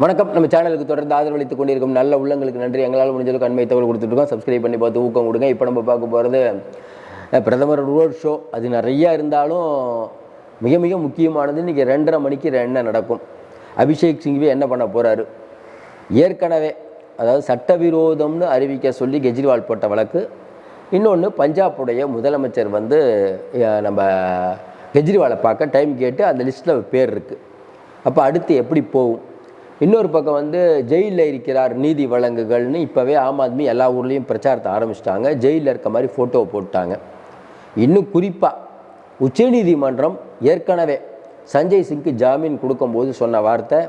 வணக்கம். நம்ம சேனலுக்கு தொடர்ந்து ஆதரவளித்துக் கொண்டிருக்கும் நல்ல உள்ளங்களுக்கு நன்றி. எங்களால் முடிஞ்சளவுக்கு அண்மை தகவல் கொடுத்துட்ருக்கோம். சப்ஸ்கிரைப் பண்ணி பார்த்து ஊக்கம் கொடுங்க. இப்போ நம்ம பார்க்க போகிறது பிரதமர் ரோட் ஷோ அது நிறையா இருந்தாலும் மிக மிக முக்கியமானது இன்றைக்கி ரெண்டரை மணிக்கு என்ன நடக்கும்? அபிஷேக் சிங்வி என்ன பண்ண போகிறாரு ஏற்கனவே அதாவது சட்டவிரோதம்னு அறிவிக்க சொல்லி கெஜ்ரிவால் போட்ட வழக்கு. இன்னொன்று பஞ்சாபுடைய முதலமைச்சர் வந்து நம்ம கெஜ்ரிவாலை பார்க்க டைம் கேட்டு அந்த லிஸ்ட்டில் பேர் இருக்குது அப்போ அடுத்து எப்படி போகும்? இன்னொரு பக்கம் வந்து ஜெயிலில் இருக்கிறார் நீதி வழங்குகள்னு இப்போவே ஆம் ஆத்மி எல்லா ஊர்லேயும் பிரச்சாரத்தை ஆரம்பிச்சிட்டாங்க. ஜெயிலில் இருக்க மாதிரி ஃபோட்டோ போட்டாங்க. இன்னும் குறிப்பாக உச்சநீதிமன்றம் ஏற்கனவே சஞ்சய் சிங்க்கு ஜாமீன் கொடுக்கும்போது சொன்ன வார்த்தை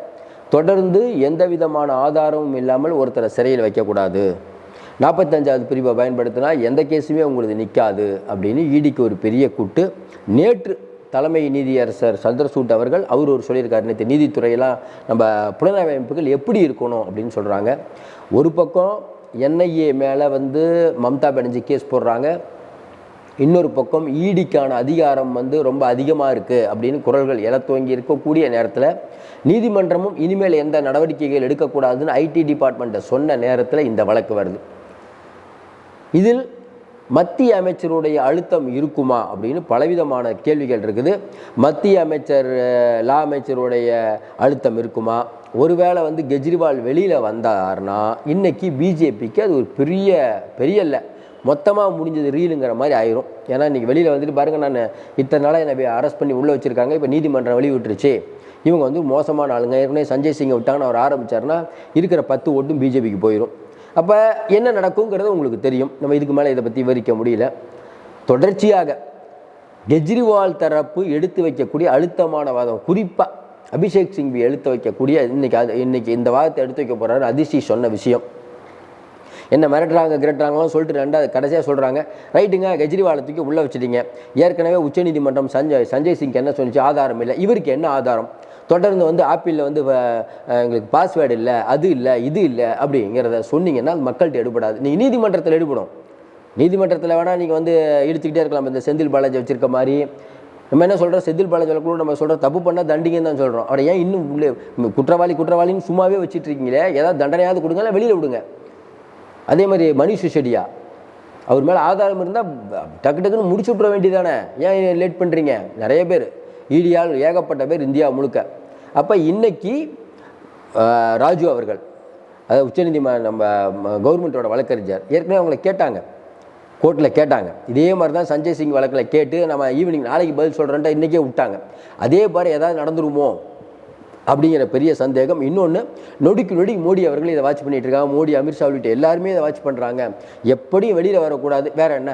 தொடர்ந்து எந்த விதமான ஆதாரமும் இல்லாமல் ஒருத்தரை சிறையில் வைக்கக்கூடாது. நாற்பத்தஞ்சாவது பிரிவை பயன்படுத்தினா எந்த கேஸுமே உங்களுக்கு நிற்காது அப்படின்னு ஈடிக்கு ஒரு பெரிய கூட்டு. நேற்று தலைமை நீதியரசர் சந்திரசூட் அவர்கள் அவர் ஒரு சொல்லியிருக்காரு நேற்று நீதித்துறையெல்லாம் நம்ம புலனாய்வு எப்படி இருக்கணும் அப்படின்னு சொல்கிறாங்க ஒரு பக்கம் என்ஐஏ மேலே வந்து மம்தா பானர்ஜி கேஸ் போடுறாங்க. இன்னொரு பக்கம் ஈடிக்கான அதிகாரம் வந்து ரொம்ப அதிகமாக இருக்குது அப்படின்னு குரல்கள் எழ துவங்கி இருக்கக்கூடிய நேரத்தில் நீதிமன்றமும் இனிமேல் எந்த நடவடிக்கைகள் எடுக்கக்கூடாதுன்னு ஐடி டிபார்ட்மெண்ட்டை சொன்ன நேரத்தில் இந்த வழக்கு வருது. இதில் மத்திய அமைச்சருடைய அழுத்தம் இருக்குமா அப்படின்னு பலவிதமான கேள்விகள் இருக்குது. மத்திய அமைச்சர் லா அமைச்சருடைய அழுத்தம் இருக்குமா? ஒருவேளை வந்து கெஜ்ரிவால் வெளியில் வந்தார்னா இன்னைக்கு பிஜேபிக்கு அது ஒரு பெரிய பெரிய இல்லை மொத்தமாக முடிஞ்சது ரீலுங்கிற மாதிரி ஆயிரும். ஏன்னா இன்றைக்கி வெளியில் வந்துட்டு பாருங்கள் நான் இத்தனை நாளாக என்னை அரெஸ்ட் பண்ணி உள்ளே வச்சுருக்காங்க. இப்போ நீதிமன்றம் வெளியிட்டுருச்சு. இவங்க வந்து மோசமான ஆளுங்க. ஏற்கனவே சஞ்சய் சிங்கை விட்டாங்கன்னு அவர் ஆரம்பிச்சாருன்னா இருக்கிற பத்து ஓட்டும் பிஜேபிக்கு போயிடும் அப்போ என்ன நடக்குங்கிறது உங்களுக்கு தெரியும். நம்ம இதுக்கு மேலே இதை பற்றி விவரிக்க முடியல. தொடர்ச்சியாக கெஜ்ரிவால் தரப்பு எடுத்து வைக்கக்கூடிய அழுத்தமான வாதம் குறிப்பாக அபிஷேக் சிங்வி எடுத்து வைக்கக்கூடிய இன்னைக்கு அது இன்னைக்கு இந்த வாதத்தை எடுத்து வைக்க போகிறாரு அதிர்ஷி சொன்ன விஷயம். என்ன மிரட்டுறாங்க கிரட்டுறாங்களாம் சொல்லிட்டு ரெண்டாவது கடைசியாக சொல்கிறாங்க ரைட்டுங்க கெஜ்ரிவாலை தூக்கி உள்ளே வச்சுட்டீங்க. ஏற்கனவே உச்சநீதிமன்றம் சஞ்சய் சஞ்சய் சிங்க்கு என்ன சொன்னிச்சு? ஆதாரம் இல்லை. இவருக்கு என்ன ஆதாரம்? தொடர்ந்து வந்து ஆப்பிளில் வந்து எங்களுக்கு பாஸ்வேர்டு இல்லை அது இல்லை இது இல்லை அப்படிங்கிறத சொன்னீங்கன்னா அது மக்கள்கிட்ட எடுபடாது. நீங்கள் நீதிமன்றத்தில் எடுபடும். நீதிமன்றத்தில் வேணால் நீங்கள் வந்து இழுத்துக்கிட்டே இருக்கலாம். இந்த செந்தில் பாலாஜி வச்சுருக்க மாதிரி. நம்ம என்ன சொல்கிறோம் செந்தில் பாலாஜி கூட நம்ம சொல்கிறோம் தப்பு பண்ணால் தண்டிங்கன்னு தான் சொல்கிறோம் அவரை ஏன் இன்னும் உள்ளே குற்றவாளி குற்றவாளின்னு சும்மாவே வச்சுட்டு இருக்கீங்களே? ஏதாவது தண்டனையாவது கொடுங்க இல்லை வெளியில் விடுங்க. அதே மாதிரி மணி செடியா அவர் மேலே ஆதாரம் இருந்தால் டக்கு டக்குன்னு முடிச்சு விட்ற வேண்டியதானே ஏன் லேட் பண்ணுறீங்க நிறைய பேர். ஈடியால் ஏகப்பட்ட பேர் இந்தியா முழுக்க. அப்போ இன்னைக்கு ராஜு அவர்கள் அதாவது உச்சநீதிமன்ற நம்ம கவர்மெண்ட்டோட வழக்கறிஞர் ஏற்கனவே அவங்கள கேட்டாங்க. கோர்ட்டில் கேட்டாங்க. இதே மாதிரி தான் சஞ்சய் சிங் வழக்கில் கேட்டு நம்ம ஈவினிங் நாளைக்கு பதில் சொல்கிறேன்ட்டு இன்றைக்கே விட்டாங்க. அதே மாதிரி ஏதாவது நடந்துருமோ? அப்படிங்கிற பெரிய சந்தேகம். இன்னொன்று நொடிக்கு நொடி மோடி அவர்கள் இதை வாட்ச் பண்ணிகிட்டு இருக்காங்க. மோடி அமித்ஷா உள்ளிட்ட எல்லாருமே இதை வாட்ச் பண்ணுறாங்க எப்படியும் வெளியில் வரக்கூடாது. வேறு என்ன?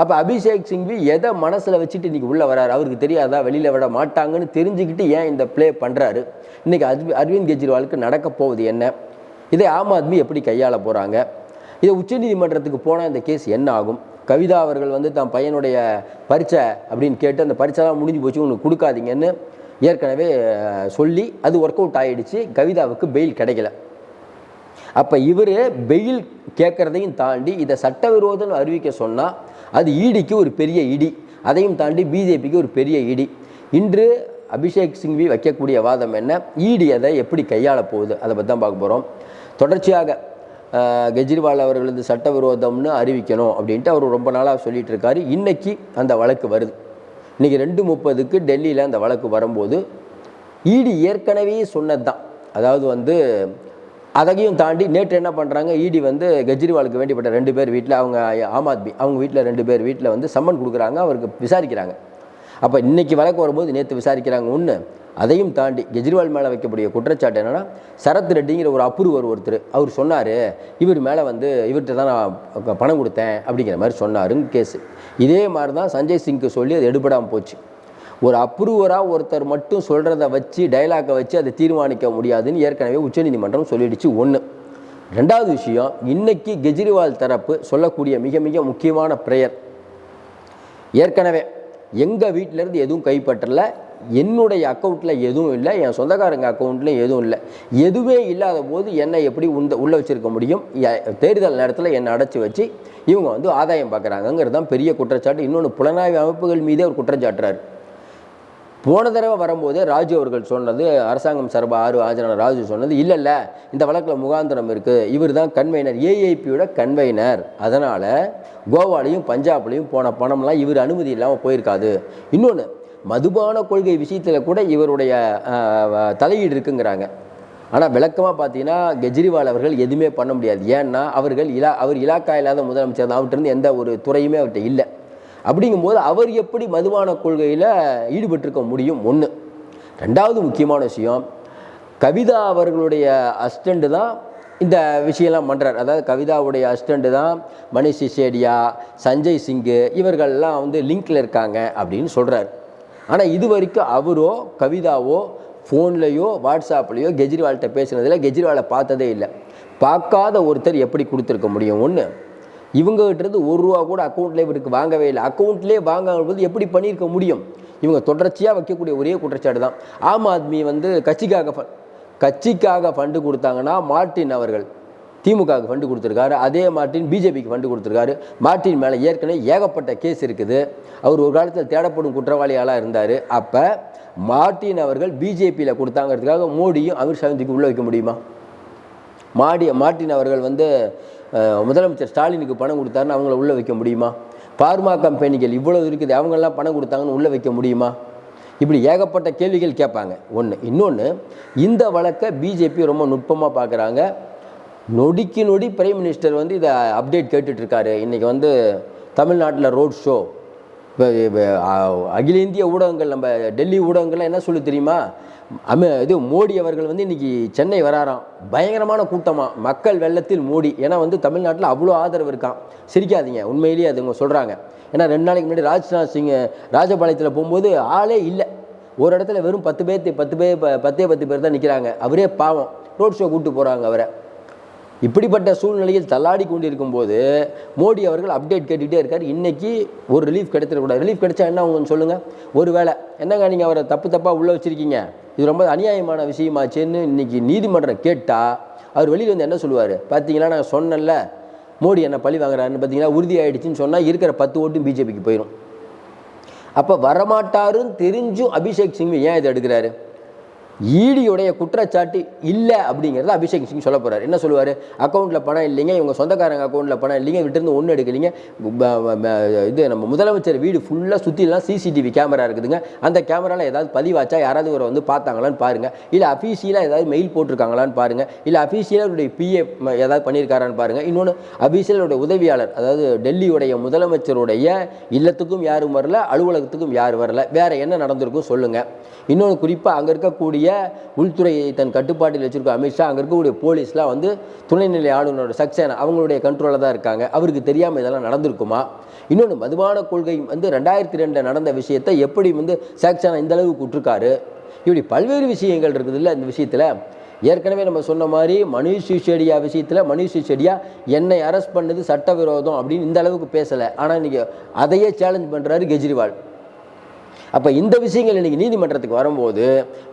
அப்போ அபிஷேக் சிங்வி எதை மனசில் வச்சுட்டு இன்றைக்கி உள்ளே வராரு? அவருக்கு தெரியாதா? வெளியில் விட மாட்டாங்கன்னு தெரிஞ்சுக்கிட்டு ஏன் இந்த ப்ளே பண்ணுறாரு இன்றைக்கி அது அரவிந்த் கெஜ்ரிவாலுக்கு நடக்க போகுது என்ன? இதை ஆம் ஆத்மி எப்படி கையாள போகிறாங்க இதை உச்சநீதிமன்றத்துக்கு போனால் இந்த கேஸ் என்ன ஆகும்? கவிதா அவர்கள் வந்து தன் பையனுடைய பரீட்சை அப்படின்னு கேட்டு அந்த பரீட்சைலாம் முடிஞ்சு போச்சு உங்களுக்கு கொடுக்காதீங்கன்னு ஏற்கனவே சொல்லி அது ஒர்க் அவுட் ஆகிடுச்சு கவிதாவுக்கு பெயில் கிடைக்கல. அப்போ இவர் பெயில் கேட்குறதையும் தாண்டி இதை சட்டவிரோதம் அறிவிக்க சொன்னால் அது ஈடிக்கு ஒரு பெரிய இடி. அதையும் தாண்டி பிஜேபிக்கு ஒரு பெரிய இடி. இன்று அபிஷேக் சிங்வி வைக்கக்கூடிய வாதம் என்ன? ஈடி அதை எப்படி கையாள போகுது? அதை பற்றி தான் பார்க்க போகிறோம் தொடர்ச்சியாக கெஜ்ரிவால் அவர்களது சட்டவிரோதம்னு அறிவிக்கணும் அப்படின்ட்டு அவர் ரொம்ப நாளாக சொல்லிட்டு இருக்காரு. இன்னைக்கு அந்த வழக்கு வருது. இன்றைக்கி ரெண்டு முப்பதுக்கு டெல்லியில் அந்த வழக்கு வரும்போது ஈடி ஏற்கனவே சொன்னது தான் அதாவது வந்து அதையும் தாண்டி நேற்று என்ன பண்ணுறாங்க ஈடி வந்து கெஜ்ரிவாலுக்கு வேண்டிப்பட்ட ரெண்டு பேர் வீட்டில் அவங்க ஆம் ஆத்மி அவங்க வீட்டில் ரெண்டு பேர் வீட்டில் வந்து சம்மன் கொடுக்குறாங்க அவருக்கு விசாரிக்கிறாங்க. அப்போ இன்னைக்கு வழக்கு வரும்போது நேற்று விசாரிக்கிறாங்க ஒன்று அதையும் தாண்டி கெஜ்ரிவால் மேலே வைக்கக்கூடிய குற்றச்சாட்டு என்னென்னா சரத் ரெட்டிங்கிற ஒரு அப்ரூவர் ஒருத்தர் அவர் சொன்னார் இவர் மேலே வந்து இவர்கிட்ட தான் நான் பணம் கொடுத்தேன் அப்படிங்கிற மாதிரி சொன்னாருன்னு கேஸு இதே மாதிரி தான் சஞ்சய் சிங்க்கு சொல்லி அது எடுபடாமல் போச்சு. ஒரு அப்ரூவராக ஒருத்தர் மட்டும் சொல்கிறத வச்சு டைலாக்கை வச்சு அதை தீர்மானிக்க முடியாதுன்னு ஏற்கனவே உச்சநீதிமன்றம் சொல்லிடுச்சு. ஒன்று ரெண்டாவது விஷயம் இன்னைக்கு கெஜ்ரிவால் தரப்பு சொல்லக்கூடிய மிக மிக முக்கியமான ப்ரேயர் ஏற்கனவே எங்கள் வீட்டிலேருந்து எதுவும் கைப்பற்றல என்னுடைய அக்கௌண்ட்டில் எதுவும் இல்லை என் சொந்தக்காரங்க அக்கௌண்ட்லேயும் எதுவும் இல்லை. எதுவே இல்லாத போது என்னை எப்படி உந்த உள்ளே வச்சிருக்க முடியும்? தேர்தல் நேரத்தில் என்னை அடைச்சி வச்சு இவங்க வந்து ஆதாயம் பார்க்குறாங்கங்கிறது தான் பெரிய குற்றச்சாட்டு. இன்னொன்று புலனாய்வு அமைப்புகள் மீதே ஒரு குற்றச்சாட்டுறாரு போன தடவை வரும்போதே ராஜு அவர்கள் சொன்னது அரசாங்கம் சார்பாக ஆறு ஆஜரான ராஜு சொன்னது இல்லை இல்லை இந்த வழக்கில் முகாந்திரம் இருக்குது இவர் தான் கன்வைனர் ஏஐபியோட கன்வைனர் அதனால் கோவாலையும் பஞ்சாப்லையும் போன பணம்லாம் இவர் அனுமதி இல்லாமல் போயிருக்காது. இன்னொன்று மதுபான கொள்கை விஷயத்தில் கூட இவருடைய தலையீடு இருக்குங்கிறாங்க. ஆனால் விளக்கமாக பார்த்தீங்கன்னா கெஜ்ரிவால் அவர்கள் எதுவுமே பண்ண முடியாது. ஏன்னா அவர்கள் இலா அவர் இலாக்கா இல்லாத முதலமைச்சர் தான் அவர்கிட்ட இருந்து எந்த ஒரு துறையுமே அவர்கிட்ட இல்லை. அப்படிங்கும்போது அவர் எப்படி மதுபான கொள்கையில் ஈடுபட்டிருக்க முடியும்? ஒன்று ரெண்டாவது முக்கியமான விஷயம் கவிதா அவர்களுடைய அஸ்டண்ட்டு தான் இந்த விஷயம்லாம் பண்ணுறார் அதாவது கவிதாவுடைய அஸ்டண்ட்டு தான் மணிஷ் சிசேடியா சஞ்சய் சிங்கு இவர்கள்லாம் வந்து லிங்கில் இருக்காங்க அப்படின்னு சொல்கிறார் ஆனால் இது வரைக்கும் அவரோ கவிதாவோ ஃபோன்லேயோ வாட்ஸ்அப்லேயோ கெஜ்ரிவால்கிட்ட பேசுனதில் கெஜ்ரிவாலை பார்த்ததே இல்லை. பார்க்காத ஒருத்தர் எப்படி கொடுத்துருக்க முடியும்? ஒன்று இவங்ககிட்ட இருந்து ஒரு ரூபா கூட அக்கௌண்ட்லேயே இவருக்கு வாங்கவே இல்லை. அக்கௌண்ட்லேயே வாங்கும்போது எப்படி பண்ணியிருக்க முடியும்? இவங்க தொடர்ச்சியாக வைக்கக்கூடிய ஒரே குற்றச்சாட்டு தான். ஆம் ஆத்மி வந்து கட்சிக்காக ஃப- கட்சிக்காக ஃபண்டு கொடுத்தாங்கன்னா மார்ட்டின் அவர்கள் திமுகவுக்கு ஃபண்டு கொடுத்துருக்காரு. அதே மார்ட்டின் பிஜேபிக்கு ஃபண்டு கொடுத்துருக்காரு. மார்ட்டின் மேலே ஏற்கனவே ஏகப்பட்ட கேஸ் இருக்குது. அவர் ஒரு காலத்தில் தேடப்படும் குற்றவாளியாளாக இருந்தார். அப்போ மார்ட்டின் அவர்கள் பிஜேபியில் கொடுத்தாங்கிறதுக்காக மோடியும் அமித்ஷாவும் தூக்கி உள்ளே வைக்க முடியுமா? மாடி மார்ட்டின் அவர்கள் வந்து முதலமைச்சர் ஸ்டாலினுக்கு பணம் கொடுத்தாருன்னு அவங்கள உள்ளே வைக்க முடியுமா? பார்மா கம்பெனிகள் இவ்வளவு இருக்குது அவங்கெல்லாம் பணம் கொடுத்தாங்கன்னு உள்ளே வைக்க முடியுமா? இப்படி ஏகப்பட்ட கேள்விகள் கேட்பாங்க. ஒன்று இன்னொன்று இந்த வழக்கை பிஜேபி ரொம்ப நுட்பமாக பார்க்குறாங்க நொடிக்கு நொடி பிரைம் மினிஸ்டர் வந்து இதை அப்டேட் கேட்டுட்ருக்காரு. இன்றைக்கி வந்து தமிழ்நாட்டில் ரோட் ஷோ. இப்போ அகில இந்திய ஊடகங்கள் நம்ம டெல்லி ஊடகங்கள்லாம் என்ன சொல்லு தெரியுமா? அமி இது மோடி அவர்கள் வந்து இன்றைக்கி சென்னை வராராம். பயங்கரமான கூட்டமாக மக்கள் வெள்ளத்தில் மோடி. ஏன்னா வந்து தமிழ்நாட்டில் அவ்வளோ ஆதரவு இருக்கான் சிரிக்காதீங்க. உண்மையிலேயே அது அவங்க சொல்கிறாங்க ஏன்னா ரெண்டு நாளைக்கு முன்னாடி ராஜ்நாத் சிங் ராஜபாளையத்தில் போகும்போது ஆளே இல்லை. ஒரு இடத்துல வெறும் பத்து பேர் பத்து பேர் பத்தே பத்து பேர் தான் நிற்கிறாங்க அவரே பாவம். ரோட் ஷோ கூப்பிட்டு போகிறாங்க அவரை. இப்படிப்பட்ட சூழ்நிலையில் தள்ளாடி கொண்டிருக்கும் போது மோடி அவர்கள் அப்டேட் கேட்டுக்கிட்டே இருக்கார். இன்னைக்கு ஒரு ரிலீஃப் கிடைச்சிடக்கூடாது ரிலீஃப் கிடைச்சா என்ன அவங்க சொல்லுங்கள் ஒரு வேளை என்னங்க நீங்கள் அவரை தப்பு தப்பாக உள்ளே வச்சிருக்கீங்க? இது ரொம்ப அநியாயமான விஷயமாச்சேன்னு இன்னைக்கு நீதிமன்றம் கேட்டால் அவர் வெளியில் வந்து என்ன சொல்லுவார்? பார்த்தீங்களா நான் சொன்னேன்ல மோடி என்ன பழி வாங்குறாருன்னு பார்த்தீங்கன்னா உறுதி ஆயிடுச்சுன்னு சொன்னால் இருக்கிற பத்து ஓட்டும் பிஜேபிக்கு போயிடும் அப்போ வரமாட்டாருன்னு தெரிஞ்சும் அபிஷேக் சிங் ஏன் இதை எடுக்கிறாரு? ஈடியுடைய குற்றச்சாட்டு இல்லை அப்படிங்கிறத அபிஷேக் சிங் சொல்ல போகிறார் என்ன சொல்லுவார்? அக்கௌண்ட்டில் பணம் இல்லைங்க இவங்க சொந்தக்காரங்க அக்கௌண்ட்டில் பணம் இல்லைங்க விட்டுருந்து ஒன்றும் எடுக்கலைங்க. இது நம்ம முதலமைச்சர் வீடு ஃபுல்லாக சுற்றிலாம் சிசிடிவி கேமரா இருக்குதுங்க. அந்த கேமராவில் ஏதாவது பதிவாச்சா? யாராவது இவரை வந்து பார்த்தாங்களான்னு பாருங்கள் இல்லை அஃபீஷியலாக ஏதாவது மெயில் போட்டிருக்காங்களான்னு பாருங்கள் இல்லை அஃபீஷியலாக பிஏ ஏதாவது பண்ணியிருக்காரான்னு பாருங்கள் இன்னொன்று அபிஷியலுடைய உதவியாளர் அதாவது டெல்லியுடைய முதலமைச்சருடைய இல்லத்துக்கும் யாரும் வரல அலுவலகத்துக்கும் யாரும் வரல. வேறு என்ன நடந்திருக்கும் சொல்லுங்கள் இன்னொன்று குறிப்பாக அங்கே இருக்கக்கூடிய உள்துறையை தன் கட்டுப்பாட்டில் வச்சிருக்க அமித்ஷா அங்கே இருக்கக்கூடிய போலீஸ்லாம் வந்து துணைநிலை ஆளுநரோட சக்சேனா அவங்களுடைய கண்ட்ரோலில் தான் இருக்காங்க. அவருக்கு தெரியாமல் இதெல்லாம் நடந்திருக்குமா? இன்னொன்று மதுபான கொள்கை வந்து ரெண்டாயிரத்தி ரெண்டில் நடந்த விஷயத்தை எப்படி வந்து சக்சேனா இந்த அளவுக்கு விட்டுருக்காரு இப்படி பல்வேறு விஷயங்கள் இருக்குதுல்ல இந்த விஷயத்தில். ஏற்கனவே நம்ம சொன்ன மாதிரி மனுஷ் சிசோடியா விஷயத்தில் மனுஷ் சிசோடியா என்னை அரெஸ்ட் பண்ணது சட்டவிரோதம் அப்படின்னு இந்த அளவுக்கு பேசலை. ஆனால் இன்றைக்கி அதையே சேலஞ்ச் பண்ணுறாரு கெஜ்ரிவால். அப்போ இந்த விஷயங்கள் இன்றைக்கி நீதிமன்றத்துக்கு வரும்போது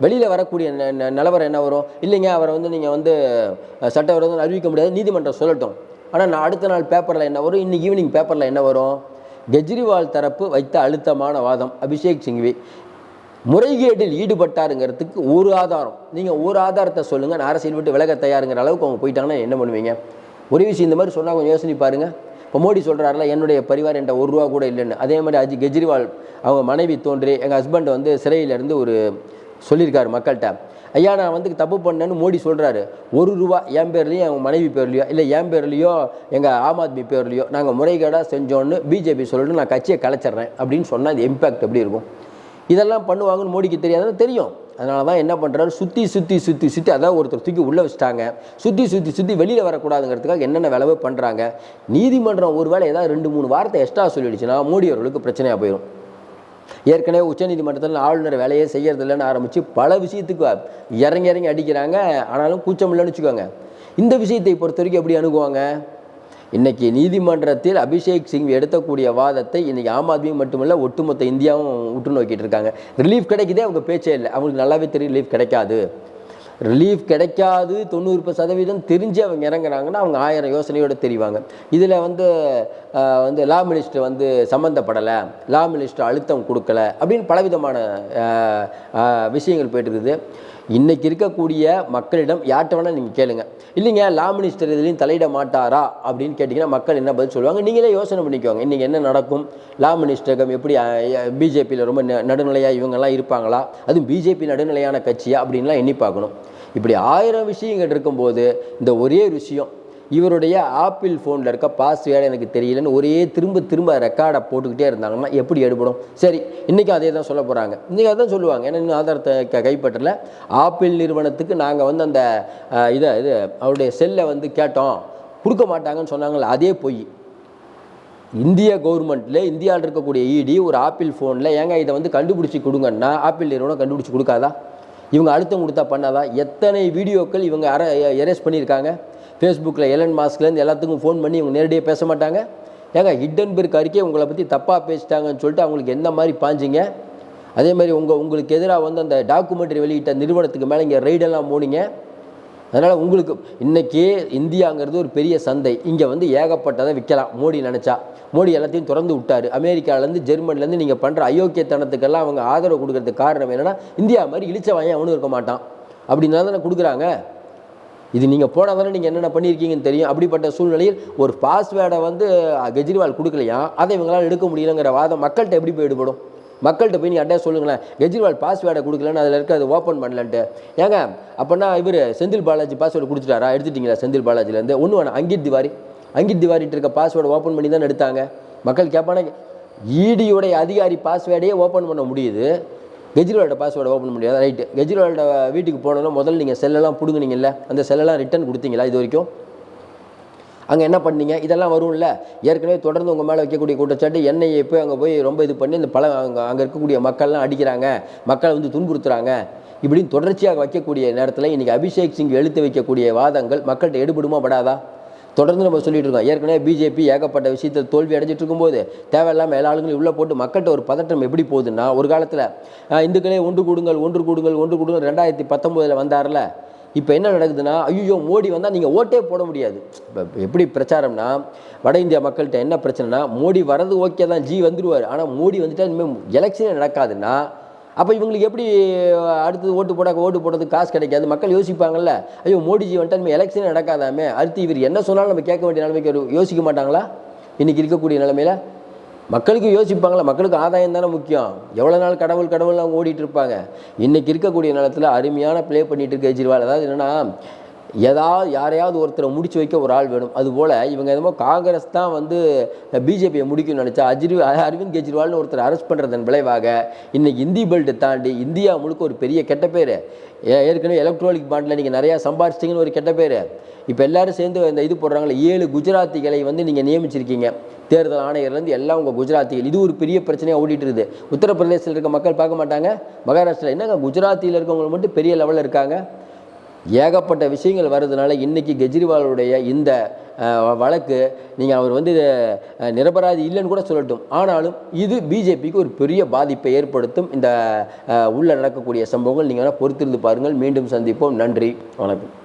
வெளியில் வரக்கூடிய நிலவரம் என்ன வரும்? இல்லைங்க அவரை வந்து நீங்கள் வந்து சட்டவரை சட்டவிரோதம் அறிவிக்க முடியாது. நீதிமன்றம் சொல்லட்டும். ஆனால் நான் அடுத்த நாள் பேப்பரில் என்ன வரும்? இன்னைக்கு ஈவினிங் பேப்பரில் என்ன வரும்? கெஜ்ரிவால் தரப்பு வைத்த அழுத்தமான வாதம். அபிஷேக் சிங்வி முறைகேட்டில் ஈடுபட்டாருங்கிறதுக்கு ஒரு ஆதாரம். நீங்கள் ஒரு ஆதாரத்தை சொல்லுங்கள் நான் அரசியல் விட்டு விலக தயாருங்கிற அளவுக்கு அவங்க போயிட்டாங்கன்னா என்ன பண்ணுவீங்க? ஒரு விஷயம் இந்த மாதிரி சொன்னால் கொஞ்சம் யோசனை பாருங்கள் இப்போ மோடி சொல்கிறாருல என்னுடைய பரிவார் என்கிட்ட ஒரு ரூபா கூட இல்லைன்னு. அதே மாதிரி அஜி கெஜ்ரிவால் அவங்க மனைவி தோன்றி எங்கள் ஹஸ்பண்ட் வந்து சிறையிலேருந்து ஒரு சொல்லியிருக்காரு மக்கள்கிட்ட. ஐயா நான் வந்து தப்பு பண்ணேன்னு மோடி சொல்கிறாரு ஒரு ரூபா என் பேர்லேயும் அவங்க மனைவி பேர்லையோ இல்லை என் பேர்லையோ எங்கள் ஆம் ஆத்மி பேர்லையோ நாங்கள் முறைகேடாக செஞ்சோன்னு பிஜேபி சொல்லிட்டு நான் கட்சியை கலைச்சிட்றேன். அப்படின்னு சொன்னால் இந்த இம்பேக்ட் எப்படி இருக்கும்? இதெல்லாம் பண்ணுவாங்கன்னு மோடிக்கு தெரியாதுன்னு தெரியும். அதனால தான் என்ன பண்ணுறாரு சுற்றி சுற்றி சுற்றி சுற்றி அதான் ஒருத்தர் தூக்கி உள்ளே வச்சுட்டாங்க. சுற்றி சுற்றி சுற்றி வெளியில் வரக்கூடாதுங்கிறதுக்காக என்னென்ன விளவு பண்ணுறாங்க நீதிமன்றம் ஒருவேளை ஏதாவது ரெண்டு மூணு வார்த்தை எக்ஸ்ட்ரா சொல்லிடுச்சுன்னா மோடி அவர்களுக்கு பிரச்சனையாக போயிடும் ஏற்கனவே உச்சநீதிமன்றத்தில் ஆளுநர் வேலையே செய்யறதில்லைன்னு ஆரம்பித்து பல விஷயத்துக்கு இறங்கி இறங்கி அடிக்கிறாங்க. ஆனாலும் கூச்சம் இல்லைன்னு வச்சுக்கோங்க. இந்த விஷயத்தை பொறுத்த வரைக்கும் எப்படி அணுகுவாங்க? இன்னைக்கு நீதிமன்றத்தில் அபிஷேக் சிங் எடுத்தக்கூடிய வாதத்தை இன்னைக்கு ஆம் ஆத்மி மட்டுமல்ல ஒட்டுமொத்த இந்தியாவும் உற்று நோக்கிட்டு இருக்காங்க. ரிலீஃப் கிடைக்குதே அவங்க பேச்சே இல்லை. அவங்களுக்கு நல்லாவே தெரியும் ரிலீஃப் கிடைக்காது. ரிலீஃப் கிடைக்காது தொண்ணூறு சதவீதம் தெரிஞ்சு அவங்க இறங்குறாங்கன்னா அவங்க ஆயிரம் யோசனையோடு தெரிவாங்க. இதில் வந்து வந்து லா மினிஸ்டர் வந்து சம்மந்தப்படலை லா மினிஸ்டர் அழுத்தம் கொடுக்கல. அப்படின்னு பலவிதமான விஷயங்கள் போயிட்டு இருக்குது. இன்றைக்கி இருக்கக்கூடிய மக்களிடம் யார்கிட்ட வேணால் நீங்கள் கேளுங்க. இல்லைங்க லா மினிஸ்டர் இதுலேயும் தலையிட மாட்டாரா அப்படின்னு கேட்டிங்கன்னா மக்கள் என்ன பதில் சொல்லுவாங்க? நீங்களே யோசனை பண்ணிக்கோங்க. இன்றைக்கி என்ன நடக்கும்? லா மினிஸ்டர்கம் எப்படி பிஜேபியில் ரொம்ப ந- இவங்கெல்லாம் இருப்பாங்களா? அதுவும் பிஜேபி நடுநிலையான கட்சியா அப்படின்லாம் எண்ணி பார்க்கணும். இப்படி ஆயிரம் விஷயங்கள் இருக்கும்போது இந்த ஒரே ஒரு விஷயம் இவருடைய ஆப்பிள் ஃபோனில் இருக்க பாஸ்வேர்டு எனக்கு தெரியலன்னு ஒரே திரும்ப திரும்ப ரெக்கார்டை போட்டுக்கிட்டே இருந்தாங்கன்னா எப்படி எடுபடும்? சரி இன்றைக்கும் அதே தான் சொல்ல போகிறாங்க இன்றைக்கி அதான் சொல்லுவாங்க. ஏன்னா இன்னும் ஆதாரத்தை க கைப்பற்றல. ஆப்பிள் நிறுவனத்துக்கு நாங்கள் வந்து அந்த இதை இது அவருடைய செல்லை வந்து கேட்டோம். கொடுக்க மாட்டாங்கன்னு சொன்னாங்களே அதே பொய். இந்திய கவர்மெண்ட்டில் இந்தியாவில் இருக்கக்கூடிய இடி ஒரு ஆப்பிள் ஃபோனில் ஏங்க இதை வந்து கண்டுபிடிச்சி கொடுங்கன்னா ஆப்பிள் நிறுவனம் கண்டுபிடிச்சி கொடுக்காதா? இவங்க அழுத்தம் கொடுத்தா பண்ணாதா? எத்தனை வீடியோக்கள் இவங்க அர எரேஸ் பண்ணியிருக்காங்க? ஃபேஸ்புக்கில் எலன் மாஸ்க்லேருந்து எல்லாத்துக்கும் ஃபோன் பண்ணி இவங்க நேரடியாக பேச மாட்டாங்க. ஏங்க ஹிட்டன்பர்க் அறிக்கை உங்களை பற்றி தப்பாக பேசிட்டாங்கன்னு சொல்லிட்டு அவங்களுக்கு என்ன மாதிரி பாஞ்சிங்க? அதே மாதிரி உங்கள் உங்களுக்கு எதிராக வந்து அந்த டாக்குமெண்ட்ரி வெளியிட்ட நிறுவனத்துக்கு மேலே இங்கே ரைடெல்லாம் போனீங்க அதனால் உங்களுக்கு இன்றைக்கி இந்தியாங்கிறது ஒரு பெரிய சந்தை. இங்கே வந்து ஏகப்பட்டதை விற்கலாம் மோடி நினச்சா. மோடி எல்லாத்தையும் திறந்து விட்டார். அமெரிக்காலேருந்து ஜெர்மனிலேருந்து நீங்கள் பண்ணுற அயோக்கியத்தனத்துக்கெல்லாம் அவங்க ஆதரவு கொடுக்கறதுக்கு காரணம் என்னென்னா இந்தியா மாதிரி இழிச்ச வாங்கி அவனும் இருக்க மாட்டான். அப்படின்னா தானே கொடுக்குறாங்க? இது நீங்கள் போனால் தானே நீங்கள் என்னென்ன பண்ணியிருக்கீங்கன்னு தெரியும். அப்படிப்பட்ட சூழ்நிலையில் ஒரு பாஸ்வேர்டை வந்து கெஜ்ரிவால் கொடுக்கலையா? அதை இவங்களால் எடுக்க முடியலங்கிற வாதம் மக்கள்கிட்ட எப்படி போய் ஈடுபடும் மக்கள்கிட்ட போய் நீ அட்டையா சொல்லுங்களேன். கெஜ்ரிவால் பாஸ்வேர்டை கொடுக்கலன்னு அதில் இருக்க அது ஓப்பன் பண்ணலன்ட்டு. ஏங்க அப்போனா இவர் செந்தில் பாலாஜி பாஸ்வேர்டு கொடுத்துட்டாரா? எடுத்துட்டீங்களா செந்தில் பாலாஜிலேருந்து? ஒன்று வேணாம் அங்கித் திவாரி. அங்கித் திவாரிட்டு இருக்க பாஸ்வேர்டை ஓப்பன் பண்ணி தான் எடுத்தாங்க? மக்கள் கேட்பானே ஈடியுடைய அதிகாரி பாஸ்வேர்டையே ஓப்பன் பண்ண முடியுது. கெஜ்ரிவாலோட பாஸ்வேர்டை ஓப்பன் முடியாது ரைட்டு கெஜ்ரிவாலோட வீட்டுக்கு போனோன்னா முதல்ல நீங்கள் செல்லெல்லாம் பிடுங்குனீங்கல்ல? அந்த செல்லெல்லாம் ரிட்டர்ன் கொடுத்தீங்களா இது வரைக்கும்? அங்கே என்ன பண்ணீங்க? இதெல்லாம் வரும்ல? ஏற்கனவே தொடர்ந்து உங்கள் மேலே வைக்கக்கூடிய குற்றச்சாட்டு எண்ணெயை போய் அங்கே போய் ரொம்ப இது பண்ணி இந்த பல அங்கே அங்கே இருக்கக்கூடிய மக்கள்லாம் அடிக்கிறாங்க. மக்களை வந்து துன்புறுத்துறாங்க. இப்படின்னு தொடர்ச்சியாக வைக்கக்கூடிய நேரத்தில் இன்றைக்கி அபிஷேக் சிங் எழுத்து வைக்கக்கூடிய வாதங்கள் மக்கள்கிட்ட எடுபடுமா படாதா? தொடர்ந்து நம்ம சொல்லிட்டு இருக்கோம். ஏற்கனவே பிஜேபி ஏகப்பட்ட விஷயத்தில் தோல்வி அடைஞ்சிட்டு இருக்கும்போது தேவையில்லாமல் எல்லா ஆளுங்களையும் உள்ளே போட்டு மக்கள்கிட்ட ஒரு பதட்டம் எப்படி போகுதுன்னா ஒரு காலத்தில் இந்துக்களே ஒன்று கூடுங்கள் ஒன்று கூடுங்கள் ஒன்று கூடுங்கள் ரெண்டாயிரத்தி பத்தொம்போதில் வந்தார்ல இப்போ என்ன நடக்குதுன்னா ஐயோ மோடி வந்தால் நீங்கள் ஓட்டே போட முடியாது. இப்போ எப்படி பிரச்சாரம்னா வட இந்தியா மக்கள்கிட்ட என்ன பிரச்சனைனா மோடி வரது ஓகே தான் ஜி வந்துடுவார் ஆனால் மோடி வந்துட்டால் இனிமேல் எலெக்ஷனே நடக்காதுன்னா அப்போ இவங்களுக்கு எப்படி அடுத்தது ஓட்டு போட ஓட்டு போடுறதுக்கு காசு கிடைக்காது? மக்கள் யோசிப்பாங்கல்ல? ஐயோ மோடிஜி வந்துட்டு நம்ம எலெக்ஷனே நடக்காதாமே? அடுத்து இவர் என்ன சொன்னாலும் நம்ம கேட்க வேண்டிய நிலைமைக்கு யோசிக்க மாட்டாங்களா? இன்றைக்கி இருக்கக்கூடிய நிலைமையில் மக்களுக்கு யோசிப்பாங்களா மக்களுக்கு ஆதாயம் தானே முக்கியம். எவ்வளோ நாள் கடவுள் கடவுள் அவங்க ஓடிட்டு இருப்பாங்க. இன்றைக்கி இருக்கக்கூடிய நிலத்தில் அருமையான ப்ளே பண்ணிகிட்டு இருக்க கெஜ்ரிவால் அதாவது என்னென்னா ஏதாவது யாரையாவது ஒருத்தரை முடிச்சு வைக்க ஒரு ஆள் வேணும். அதுபோல் இவங்க என்னமோ காங்கிரஸ் தான் வந்து பிஜேபியை முடிக்கணும்னு நினச்சா அஜிரி அரவிந்த் கெஜ்ரிவால்னு ஒருத்தர் அரெஸ்ட் பண்ணுறதன் விளைவாக இன்றைக்கி இந்தி பெல்ட்டை தாண்டி இந்தியா முழுக்க ஒரு பெரிய கெட்ட பேர். ஏற்கனவே எலக்ட்ரானிக் பாண்டில் நீங்கள் நிறையா சம்பாரிச்சிட்டிங்கன்னு ஒரு கெட்ட பேர். இப்போ எல்லாரும் சேர்ந்து இந்த இது போடுறாங்களே ஏழு குஜராத்திகளை வந்து நீங்கள் நியமிச்சிருக்கீங்க. தேர்தல் ஆணையர்லேருந்து எல்லாம் உங்கள் குஜராத்திகள். இது ஒரு பெரிய பிரச்சனையாக ஓடிட்டு இருக்குது. உத்தரப்பிரதேசத்தில் இருக்க மக்கள் பார்க்க மாட்டாங்க. மகாராஷ்டிரா என்னங்க குஜராத்தியில் இருக்கவங்க மட்டும் பெரிய லெவலில் இருக்காங்க? ஏகப்பட்ட விஷயங்கள் வர்றதுனால இன்றைக்கி கெஜ்ரிவாலுடைய இந்த வழக்கு நீங்கள் அவர் வந்து நிரபராதி இல்லைன்னு கூட சொல்லட்டும். ஆனாலும் இது பிஜேபிக்கு ஒரு பெரிய பாதிப்பை ஏற்படுத்தும். இந்த உள்ளே நடக்கக்கூடிய சம்பவங்கள் நீங்கள் வேணால் பொறுத்திருந்து பாருங்கள். மீண்டும் சந்திப்போம். நன்றி. வணக்கம்.